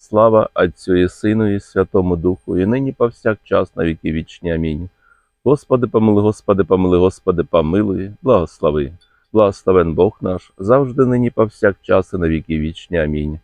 Слава Отцю і Сину, і Святому Духу, і нині повсякчас на віки вічні. Амінь. Господи, помилуй, Господи, помилуй, Господи, помилуй, благослови. Благословен Бог наш, завжди нині повсякчас і на віки вічні. Амінь.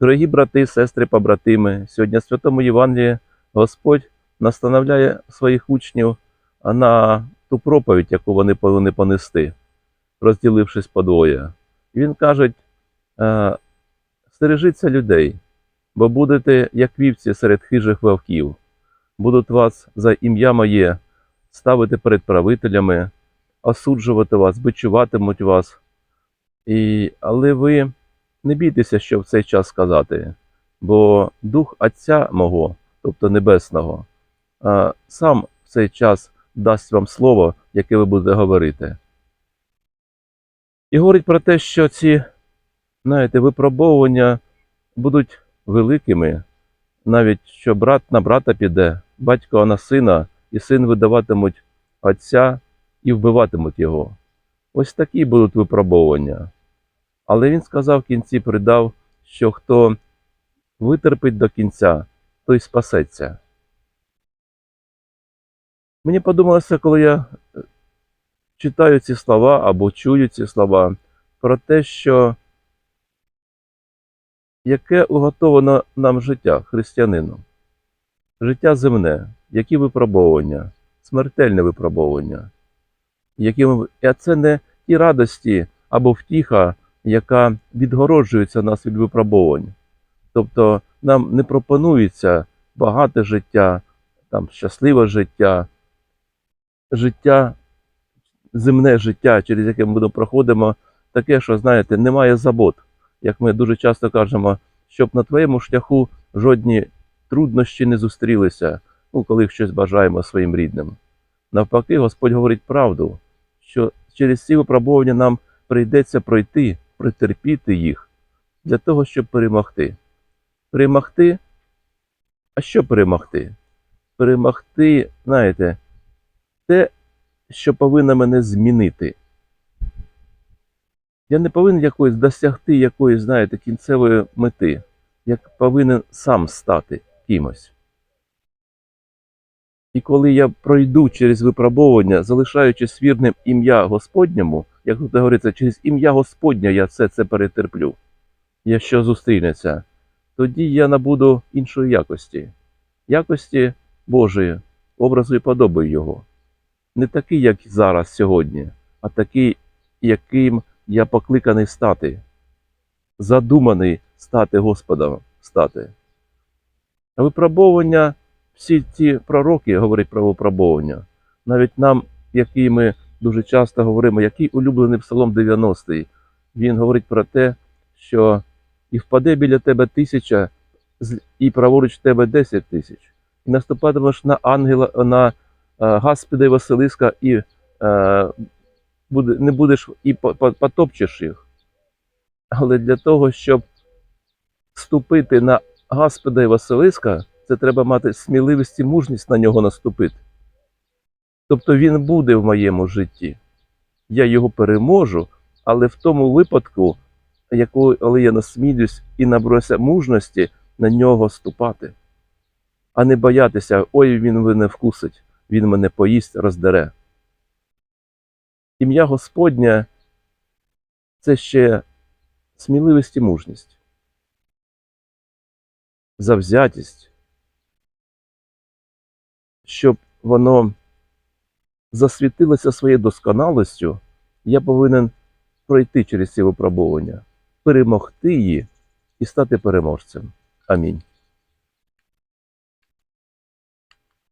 Дорогі брати, сестри, побратими, сьогодні в Святому Євангелії Господь настановляє своїх учнів на ту проповідь, яку вони повинні понести, розділившись подвоє. І Він каже, «Е, стережіться людей, бо будете, як вівці серед хижих вовків, будуть вас за ім'я моє ставити перед правителями, осуджувати вас, бичуватимуть вас. І, але ви не бійтеся, що в цей час сказати, бо Дух Отця мого, тобто Небесного, сам в цей час дасть вам слово, яке ви будете говорити. І говорить про те, що ці, знаєте, випробовування будуть великими, навіть що брат на брата піде, батько на сина, і син видаватимуть отця і вбиватимуть його. Ось такі будуть випробовування. Але він сказав в кінці, придав, що хто витерпить до кінця, той спасеться. Мені подумалося, коли я е, читаю ці слова або чую ці слова, про те, що яке уготовано нам життя християнину, життя земне, які випробовування, смертельне випробовування, які а це не ті радості або втіха, яка відгороджується нас від випробовань. Тобто нам не пропонується багате життя, там, щасливе життя, життя, земне життя, через яке ми проходимо, таке, що, знаєте, немає забот. Як ми дуже часто кажемо, щоб на твоєму шляху жодні труднощі не зустрілися, ну, коли щось бажаємо своїм рідним. Навпаки, Господь говорить правду, що через ці випробування нам прийдеться пройти, претерпіти їх для того, щоб перемогти. Перемогти? А що перемогти? Перемогти, знаєте, те, що повинно мене змінити. Я не повинен якоїсь досягти якоїсь, знаєте, кінцевої мети, як повинен сам стати кимось. І коли я пройду через випробовування, залишаючись вірним ім'я Господньому, як тут говориться, через ім'я Господнє я все це перетерплю, якщо зустрінеться, тоді я набуду іншої якості, якості Божої, образу і подоби Його. Не такий, як зараз сьогодні, а такий, яким я покликаний стати, задуманий стати Господом стати. А випробовування, всі ці пророки говорять про випробовування. Навіть нам, які ми дуже часто говоримо, який улюблений псалом 90-й, він говорить про те, що і впаде біля тебе тисяча, і праворуч тебе десять тисяч. І наступатимеш на ангела, на е, Гаспіда і Василиска, і е, буде, не будеш і по- по- потопчеш їх. Але для того, щоб ступити на Гаспіда і Василиска, це треба мати сміливість і мужність на нього наступити. Тобто він буде в моєму житті. Я його переможу, але в тому випадку, яку, коли я насмілюсь і наберуся мужності на нього ступати, а не боятися, ой, він мене вкусить, він мене поїсть, роздере. Ім'я Господнє це ще сміливість і мужність, завзятість, щоб воно засвітилося своєю досконалостю, я повинен пройти через ці випробування, перемогти її і стати переможцем. Амінь.